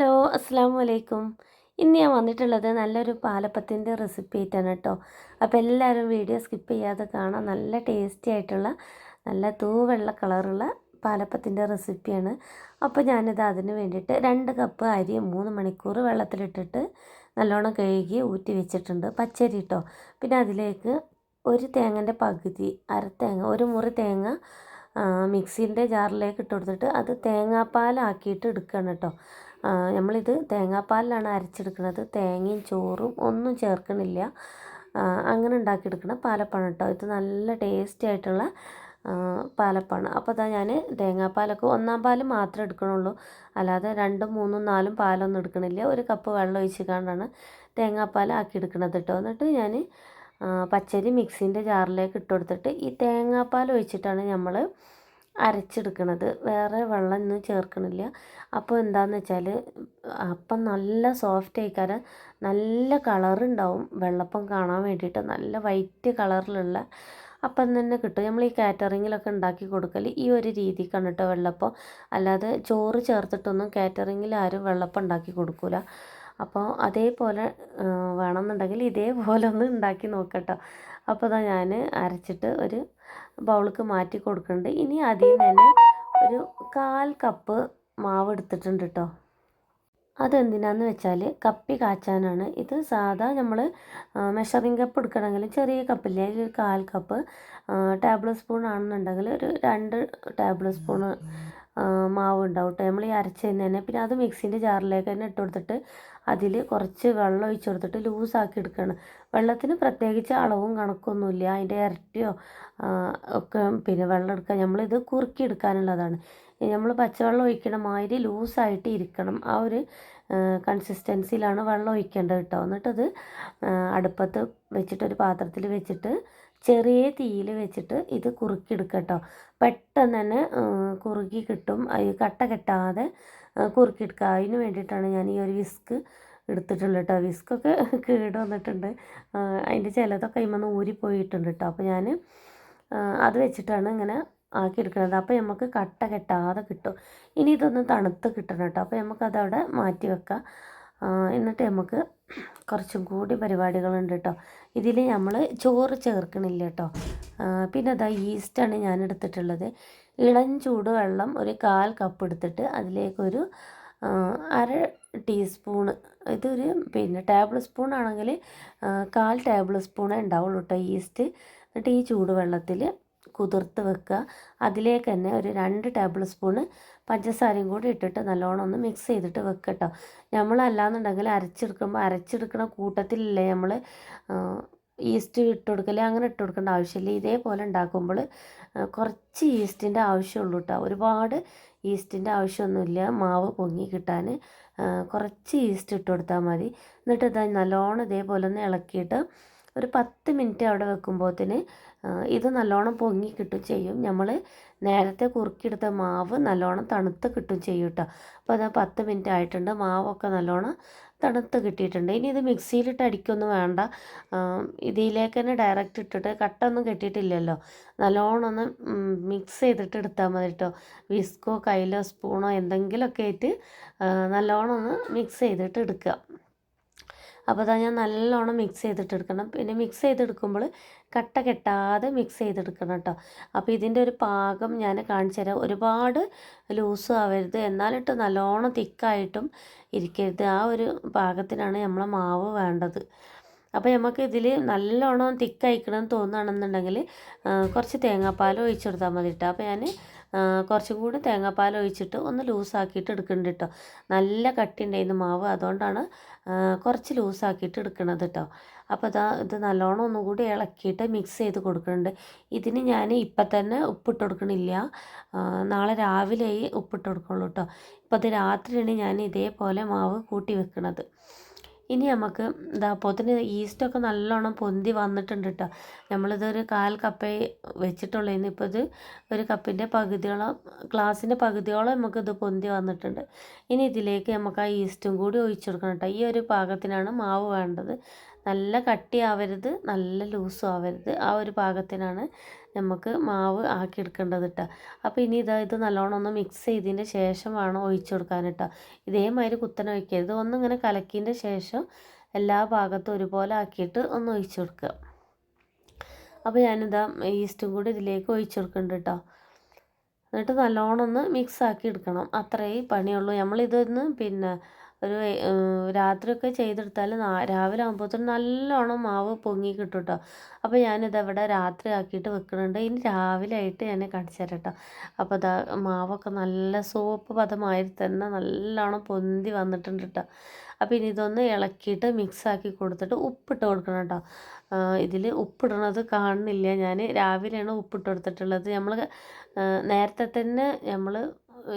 Hello അസ്സാം വലൈക്കും ഇന്ന് ഞാൻ വന്നിട്ടുള്ളത് നല്ലൊരു പാലപ്പത്തിന്റെ റെസിപ്പി ആയിട്ടാണ് കേട്ടോ അപ്പോൾ എല്ലാവരും വീഡിയോ സ്കിപ്പ് ചെയ്യാതെ കാണാം നല്ല ടേസ്റ്റി ആയിട്ടുള്ള നല്ല തൂവെള്ള കളറുള്ള പാലപ്പത്തിന്റെ റെസിപ്പിയാണ്. അപ്പോൾ ഞാനിത് അതിന് വേണ്ടിയിട്ട് രണ്ട് കപ്പ് അരി മൂന്ന് മണിക്കൂർ വെള്ളത്തിലിട്ടിട്ട് നല്ലോണം കഴുകി ഊറ്റി വെച്ചിട്ടുണ്ട്. പച്ചരി കേട്ടോ പിന്നെ അതിലേക്ക് ഒരു തേങ്ങന്റെ പകുതി അര തേങ്ങ ഒരു മുറി തേങ്ങ മിക്സീന്റെ ജാറിലേക്ക് ഇട്ട് കൊടുത്തിട്ട് അത് തേങ്ങാപ്പാലാക്കിയിട്ട് എടുക്കണം കേട്ടോ. നമ്മളിത് തേങ്ങാപ്പാലിലാണ് അരച്ചെടുക്കുന്നത്. തേങ്ങയും ചോറും ഒന്നും ചേർക്കണില്ല. അങ്ങനെ ഉണ്ടാക്കിയെടുക്കണം പാലപ്പാണ് കേട്ടോ. ഇത് നല്ല ടേസ്റ്റി ആയിട്ടുള്ള പാലപ്പാണ് അപ്പോൾ അതാ ഞാൻ തേങ്ങാപ്പാലൊക്കെ ഒന്നാം പാൽ മാത്രമേ എടുക്കണുള്ളൂ. അല്ലാതെ രണ്ടും മൂന്നും നാലും പാലൊന്നും എടുക്കണില്ല. ഒരു കപ്പ് വെള്ളം ഒഴിച്ച് കൊണ്ടാണ് തേങ്ങാപ്പാൽ ആക്കി എടുക്കണത് കേട്ടോ. എന്നിട്ട് ഞാൻ പച്ചരി മിക്സിന്റെ ജാറിലേക്ക് ഇട്ട് കൊടുത്തിട്ട് ഈ തേങ്ങാപ്പാൽ ഒഴിച്ചിട്ടാണ് നമ്മൾ അരച്ചെടുക്കണത്. വേറെ വെള്ളം ഒന്നും ചേർക്കണില്ല. അപ്പോൾ എന്താണെന്ന് വെച്ചാൽ അപ്പം നല്ല സോഫ്റ്റ് ആയിക്കാരം. നല്ല കളറുണ്ടാവും വെള്ളപ്പം കാണാൻ വേണ്ടിയിട്ട് നല്ല വൈറ്റ് കളറിലുള്ള അപ്പം തന്നെ കിട്ടും. നമ്മൾ ഈ കാറ്ററിങ്ങിലൊക്കെ ഉണ്ടാക്കി കൊടുക്കൽ ഈ ഒരു രീതിക്കാണ് കേട്ടോ വെള്ളപ്പം. അല്ലാതെ ചോറ് ചേർത്തിട്ടൊന്നും കാറ്ററിങ്ങിൽ ആരും വെള്ളപ്പം ഉണ്ടാക്കി കൊടുക്കില്ല അപ്പോൾ അതേപോലെ വേണമെന്നുണ്ടെങ്കിൽ ഇതേപോലെ ഒന്ന് ഉണ്ടാക്കി നോക്കട്ടോ. അപ്പോൾ അതാ ഞാൻ അരച്ചിട്ട് ഒരു ബൗൾക്ക് മാറ്റി കൊടുക്കുന്നുണ്ട്. ഇനി അതിൽ തന്നെ ഒരു കാൽ കപ്പ് മാവ് എടുത്തിട്ടുണ്ട് കേട്ടോ. അതെന്തിനാന്ന് വെച്ചാൽ കപ്പി കാച്ചാനാണ്. ഇത് സാധാ നമ്മൾ മെഷറിംഗ് കപ്പ് എടുക്കണമെങ്കിൽ ചെറിയ കപ്പില്ലേ? ഒരു കാൽ കപ്പ് ടേബിൾ സ്പൂൺ ആണെന്നുണ്ടെങ്കിൽ ഒരു രണ്ട് ടേബിൾ സ്പൂൺ മാവ് ഉണ്ടാവും കേട്ടോ നമ്മൾ ഈ അരച്ചതിന് തന്നെ പിന്നെ അത് മിക്സിന്റെ ജാറിലേക്ക് തന്നെ ഇട്ട് കൊടുത്തിട്ട് അതിൽ കുറച്ച് വെള്ളം ഒഴിച്ച് കൊടുത്തിട്ട് ലൂസാക്കി എടുക്കണം വെള്ളത്തിന് പ്രത്യേകിച്ച് അളവും കണക്കൊന്നുമില്ല. അതിന്റെ ഇരട്ടിയോ ഒക്കെ പിന്നെ വെള്ളം എടുക്കുക നമ്മളിത് കുറുക്കി എടുക്കാനുള്ളതാണ്. നമ്മൾ പച്ചവെള്ളം ഒഴിക്കണ മാതിരി ലൂസായിട്ട് ഇരിക്കണം. ആ ഒരു കൺസിസ്റ്റൻസിയിലാണ് വെള്ളം ഒഴിക്കേണ്ടത് കേട്ടോ. എന്നിട്ടത് അടുപ്പത്ത് വെച്ചിട്ട് ഒരു പാത്രത്തിൽ വെച്ചിട്ട് ചെറിയ തീയിൽ വെച്ചിട്ട് ഇത് കുറുക്കിയെടുക്കുക കേട്ടോ പെട്ടെന്ന് തന്നെ കുറുകി കിട്ടും. കട്ട കെട്ടാതെ കുറുക്കിയെടുക്കുക. അതിന് വേണ്ടിയിട്ടാണ് ഞാൻ ഈ ഒരു വിസ്ക് എടുത്തിട്ടുള്ളത് കേട്ടോ വിസ്കൊക്കെ കേട് വന്നിട്ടുണ്ട്. അതിന്റെ ചിലതൊക്കെ അതിമൊന്ന് ഊരിപ്പോയിട്ടുണ്ട് കേട്ടോ അപ്പോൾ ഞാൻ അത് വെച്ചിട്ടാണ് ഇങ്ങനെ ആക്കി എടുക്കുന്നത്. അപ്പോൾ നമുക്ക് കട്ട കെട്ടാതെ കിട്ടും. ഇനി ഇതൊന്ന് തണുത്ത് കിട്ടണം കേട്ടോ അപ്പോൾ നമുക്കതവിടെ മാറ്റി വെക്കാം. എന്നിട്ട് നമുക്ക് കുറച്ചും കൂടി പരിപാടികളുണ്ട് കേട്ടോ ഇതിൽ നമ്മൾ ചോറ് ചേർക്കണില്ല കേട്ടോ പിന്നെ അതാ ഈസ്റ്റാണ് ഞാൻ എടുത്തിട്ടുള്ളത് ഇളം ചൂട് വെള്ളം ഒരു കാൽ കപ്പ് എടുത്തിട്ട് അതിലേക്കൊരു അര ടീസ്പൂണ് ഇതൊരു പിന്നെ ടേബിൾ സ്പൂൺ ആണെങ്കിൽ കാൽ ടേബിൾ സ്പൂണേ ഉണ്ടാവുള്ളൂ കേട്ടോ ഈസ്റ്റ് എന്നിട്ട് ഈ ചൂടുവെള്ളത്തിൽ കുതിർത്ത് വെക്കുക. അതിലേക്ക് തന്നെ ഒരു രണ്ട് ടേബിൾ സ്പൂണ് പഞ്ചസാരയും കൂടി ഇട്ടിട്ട് നല്ലോണം ഒന്ന് മിക്സ് ചെയ്തിട്ട് വെക്കുക കേട്ടോ നമ്മളല്ലാന്നുണ്ടെങ്കിൽ അരച്ചെടുക്കുമ്പോൾ അരച്ചെടുക്കുന്ന കൂട്ടത്തിലല്ലേ നമ്മൾ ഈസ്റ്റ് ഇട്ട് കൊടുക്കൽ? അങ്ങനെ ഇട്ട് കൊടുക്കേണ്ട ആവശ്യമില്ല. ഇതേപോലെ ഉണ്ടാക്കുമ്പോൾ കുറച്ച് ഈസ്റ്റിന്റെ ആവശ്യമുള്ളൂ കേട്ടോ ഒരുപാട് ഈസ്റ്റിന്റെ ആവശ്യമൊന്നുമില്ല. മാവ് പൊങ്ങി കിട്ടാൻ കുറച്ച് ഈസ്റ്റ് ഇട്ട് കൊടുത്താൽ മതി. എന്നിട്ട് ഇത് നല്ലോണം ഇതേപോലെ ഒന്ന് ഇളക്കിയിട്ട് ഒരു പത്ത് മിനിറ്റ് അവിടെ വെക്കുമ്പോഴത്തേന് ഇത് നല്ലോണം പൊങ്ങി കിട്ടും ചെയ്യും. നമ്മൾ നേരത്തെ കുറുക്കിയെടുത്ത മാവ് നല്ലോണം തണുത്ത് കിട്ടും ചെയ്യും കേട്ടോ അപ്പോൾ അത് പത്ത് മിനിറ്റ് ആയിട്ടുണ്ട്. മാവൊക്കെ നല്ലോണം തണുത്ത് കിട്ടിയിട്ടുണ്ട്. ഇനി ഇത് മിക്സിയിലിട്ട് അടിക്കൊന്നും വേണ്ട. ഇതിലേക്ക് തന്നെ ഡയറക്റ്റ് ഇട്ടിട്ട് കട്ടൊന്നും കെട്ടിയിട്ടില്ലല്ലോ. നല്ലോണം ഒന്ന് മിക്സ് ചെയ്തിട്ട് എടുത്താൽ മതി കേട്ടോ വിസ്കോ കയ്യിലോ സ്പൂണോ എന്തെങ്കിലുമൊക്കെ ആയിട്ട് നല്ലോണം ഒന്ന് മിക്സ് ചെയ്തിട്ട് എടുക്കുക അപ്പോൾ അതാ ഞാൻ നല്ലോണം മിക്സ് ചെയ്തിട്ടെടുക്കണം. പിന്നെ മിക്സ് ചെയ്തെടുക്കുമ്പോൾ കട്ട കെട്ടാതെ മിക്സ് ചെയ്തെടുക്കണം കേട്ടോ അപ്പോൾ ഇതിന്റെ ഒരു പാകം ഞാൻ കാണിച്ചു തരാം. ഒരുപാട് ലൂസും ആവരുത്. എന്നാലിട്ട് നല്ലോണം തിക്കായിട്ടും ഇരിക്കരുത്. ആ ഒരു പാകത്തിനാണ് നമ്മളെ മാവ് വേണ്ടത്. അപ്പോൾ നമുക്ക് ഇതിൽ നല്ലോണം തിക്കയക്കണം തോന്നുകയാണെന്നുണ്ടെങ്കിൽ കുറച്ച് തേങ്ങാപ്പാൽ ഒഴിച്ചെടുത്താൽ മതി കേട്ടോ അപ്പോൾ ഞാൻ കുറച്ചും കൂടി തേങ്ങാപ്പാൽ ഒഴിച്ചിട്ട് ഒന്ന് ലൂസാക്കിയിട്ട് എടുക്കുന്നുണ്ട് കേട്ടോ നല്ല കട്ടി ഉണ്ടായിരുന്നു മാവ് അതുകൊണ്ടാണ് കുറച്ച് ലൂസാക്കിയിട്ട് എടുക്കണത് കേട്ടോ അപ്പോൾ അതാ ഇത് നല്ലോണം ഒന്നും കൂടി ഇളക്കിയിട്ട് മിക്സ് ചെയ്ത് കൊടുക്കുന്നുണ്ട് ഇതിന് ഞാൻ ഇപ്പം തന്നെ ഉപ്പിട്ട് കൊടുക്കണില്ല. നാളെ രാവിലെ ഉപ്പിട്ട് കൊടുക്കുള്ളൂ കേട്ടോ ഇപ്പോൾ അത് രാത്രിയാണ് ഞാൻ ഇതേപോലെ മാവ് കൂട്ടി വെക്കുന്നത് ഇനി നമുക്ക് എന്താ അപ്പോത്തിന് ഈസ്റ്റൊക്കെ നല്ലോണം പൊന്തി വന്നിട്ടുണ്ട് കേട്ടോ നമ്മളിതൊരു കാൽ കപ്പേ വെച്ചിട്ടുള്ളൂ. ഇപ്പോൾ ഇത് ഒരു കപ്പിന്റെ പകുതിയോളം ഗ്ലാസിന്റെ പകുതിയോളം നമുക്കിത് പൊന്തി വന്നിട്ടുണ്ട്. ഇനി ഇതിലേക്ക് നമുക്ക് ആ ഈസ്റ്റും കൂടി ഒഴിച്ചു കൊടുക്കണം കേട്ടോ ഈ ഒരു പാകത്തിനാണ് മാവ് വേണ്ടത്. നല്ല കട്ടിയാവരുത് നല്ല ലൂസും ആവരുത്. ആ ഒരു പാകത്തിനാണ് നമുക്ക് മാവ് ആക്കിയെടുക്കേണ്ടത് കേട്ടോ അപ്പോൾ ഇനി ഇതാ ഇത് നല്ലോണം ഒന്ന് മിക്സ് ചെയ്തതിന്റെ ശേഷം വേണം ഒഴിച്ചു കൊടുക്കാൻ കേട്ടോ ഇതേമാതിരി കുത്തനെ ഒഴിക്കരുത്. ഒന്നിങ്ങനെ കലക്കിയതിന്റെ ശേഷം എല്ലാ ഭാഗത്തും ഒരുപോലെ ആക്കിയിട്ട് ഒന്ന് ഒഴിച്ചു കൊടുക്കുക അപ്പോൾ ഞാനിതാ ഈസ്റ്റും കൂടി ഇതിലേക്ക് ഒഴിച്ചു കൊടുക്കുന്നുണ്ട് കേട്ടോ എന്നിട്ട് നല്ലോണം ഒന്ന് മിക്സ് ആക്കി എടുക്കണം. അത്രയും പണിയുള്ളൂ. നമ്മളിതൊന്ന് പിന്നെ ഒരു രാത്രിയൊക്കെ ചെയ്തെടുത്താൽ രാവിലെ ആകുമ്പോഴത്തേനും നല്ലോണം മാവ് പൊങ്ങി കിട്ടും കേട്ടോ അപ്പോൾ ഞാനിത് അവിടെ രാത്രി ആക്കിയിട്ട് വെക്കുന്നുണ്ട് ഇനി രാവിലെ ആയിട്ട് ഞാൻ കാണിച്ചു തരാം കേട്ടോ അപ്പോൾ അതാ മാവൊക്കെ നല്ല സോപ്പ് പദമായി തന്നെ നല്ലോണം പൊന്തി വന്നിട്ടുണ്ട് കേട്ടോ അപ്പോൾ ഇനി ഇതൊന്ന് ഇളക്കിയിട്ട് മിക്സ് ആക്കി കൊടുത്തിട്ട് ഉപ്പിട്ട് കൊടുക്കണം കേട്ടോ ഇതിൽ ഉപ്പിടണത് കാണുന്നില്ല. ഞാൻ രാവിലെയാണ് ഉപ്പിട്ട് കൊടുത്തിട്ടുള്ളത്. നമ്മൾ നേരത്തെ തന്നെ നമ്മൾ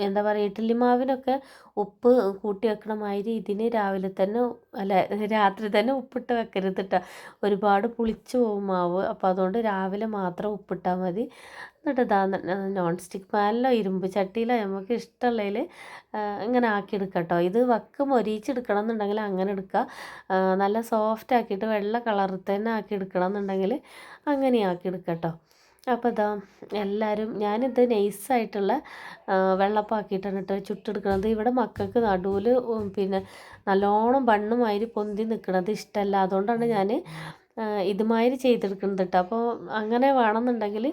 എന്താ പറയുക ഇഡ്ഡലി മാവിനൊക്കെ ഉപ്പ് കൂട്ടി വെക്കണ മാതിരി ഇതിന് രാവിലെ തന്നെ അല്ല രാത്രി തന്നെ ഉപ്പിട്ട് വെക്കരുത് കേട്ടോ ഒരുപാട് പുളിച്ചു പോകും മാവ്. അപ്പോൾ അതുകൊണ്ട് രാവിലെ മാത്രം ഉപ്പിട്ടാൽ മതി. എന്നിട്ട് ഇതാ നോൺ സ്റ്റിക്ക് പാനിലോ ഇരുമ്പ് ചട്ടിയിലോ നമുക്ക് ഇഷ്ടമുള്ളതിൽ ഇങ്ങനെ ആക്കിയെടുക്കാം കേട്ടോ ഇത് വക്ക് മൊരിച്ചെടുക്കണം എന്നുണ്ടെങ്കിൽ അങ്ങനെ എടുക്കുക. നല്ല സോഫ്റ്റ് ആക്കിയിട്ട് വെള്ള കളറിൽ തന്നെ ആക്കി എടുക്കണം എന്നുണ്ടെങ്കിൽ അങ്ങനെ എടുക്കുക കേട്ടോ അപ്പോൾ ഇതാ എല്ലാവരും ഞാനിത് നൈസായിട്ടുള്ള വെള്ളപ്പാക്കിയിട്ടാണ് കേട്ടോ ചുട്ടെടുക്കുന്നത് ഇവിടെ മക്കൾക്ക് നടുവിൽ പിന്നെ നല്ലോണം ബണ്ണുമാതിരി പൊന്തി നിൽക്കുന്നത് ഇഷ്ടമല്ല അതുകൊണ്ടാണ് ഞാൻ ഇതുമാതിരി ചെയ്തെടുക്കുന്നത് കേട്ടോ. അപ്പോൾ അങ്ങനെ വേണമെന്നുണ്ടെങ്കിൽ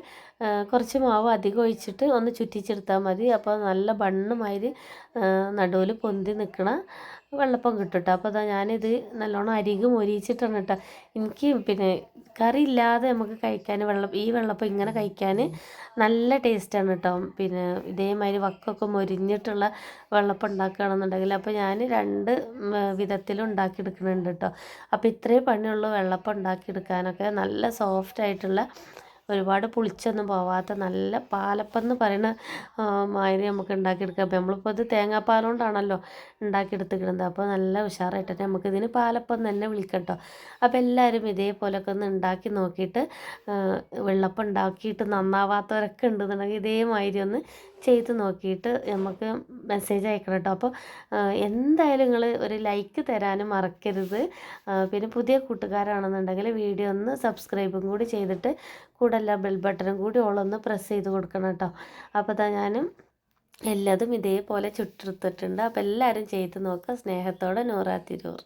കുറച്ച് മാവ് അധികം ഒഴിച്ചിട്ട് ഒന്ന് ചുറ്റിച്ചെടുത്താൽ മതി. അപ്പോൾ നല്ല ബണ്ണുമാതിരി നടുവിൽ പൊന്തി നിൽക്കണ വെള്ളപ്പം കിട്ടും കേട്ടോ അപ്പോൾ അതാ ഞാനിത് നല്ലോണം അരികു മൊരിയിച്ചിട്ടാണ് കേട്ടോ. എനിക്ക് പിന്നെ കറി ഇല്ലാതെ നമുക്ക് കഴിക്കാൻ വെള്ളം ഈ വെള്ളപ്പം ഇങ്ങനെ കഴിക്കാൻ നല്ല ടേസ്റ്റാണ് കേട്ടോ. പിന്നെ ഇതേമാതിരി വക്കൊക്കെ മൊരിഞ്ഞിട്ടുള്ള വെള്ളപ്പം ഉണ്ടാക്കുകയാണെന്നുണ്ടെങ്കിൽ അപ്പോൾ ഞാൻ രണ്ട് വിധത്തിലും ഉണ്ടാക്കിയെടുക്കുന്നുണ്ട് കേട്ടോ. അപ്പോൾ ഇത്രയും പണിയുള്ള വെള്ളപ്പം ഉണ്ടാക്കിയെടുക്കാനൊക്കെ. നല്ല സോഫ്റ്റ് ആയിട്ടുള്ള ഒരുപാട് പുളിച്ചൊന്നും പോവാത്ത നല്ല പാലപ്പം എന്ന് പറയുന്ന മാതിരി നമുക്ക് ഉണ്ടാക്കിയെടുക്കാം. അപ്പോൾ നമ്മളിപ്പോൾ ഇത് തേങ്ങാപ്പാൽ കൊണ്ടാണല്ലോ ഉണ്ടാക്കിയെടുത്തിരിക്കുന്നത്. അപ്പോൾ നല്ല ഉഷാറായിട്ട് നമുക്കിതിന് പാലപ്പം തന്നെ വിളിക്കട്ടോ. അപ്പോൾ എല്ലാവരും ഇതേപോലൊക്കെ ഒന്ന് ഉണ്ടാക്കി നോക്കിയിട്ട് വെള്ളപ്പം ഉണ്ടാക്കിയിട്ട് നന്നാവാത്തവരൊക്കെ ഉണ്ടെന്നുണ്ടെങ്കിൽ ഇതേമാതിരി ഒന്ന് ചെയ്ത് നോക്കിയിട്ട് നമുക്ക് മെസ്സേജ് അയക്കണം കേട്ടോ അപ്പോൾ എന്തായാലും നിങ്ങൾ ഒരു ലൈക്ക് തരാനും മറക്കരുത്. പിന്നെ പുതിയ കൂട്ടുകാരാണെന്നുണ്ടെങ്കിൽ വീഡിയോ ഒന്ന് സബ്സ്ക്രൈബും കൂടി ചെയ്തിട്ട് കൂടല്ല ബെൽ ബട്ടണും കൂടി ഓളൊന്ന് പ്രസ് ചെയ്ത് കൊടുക്കണം കേട്ടോ അപ്പോൾ അതാ ഞാനും എല്ലാതും ഇതേപോലെ ചുട്ടെടുത്തിട്ടുണ്ട്. അപ്പോൾ എല്ലാവരും ചെയ്ത് നോക്കുക സ്നേഹത്തോടെ നൂറാത്തിരൂർ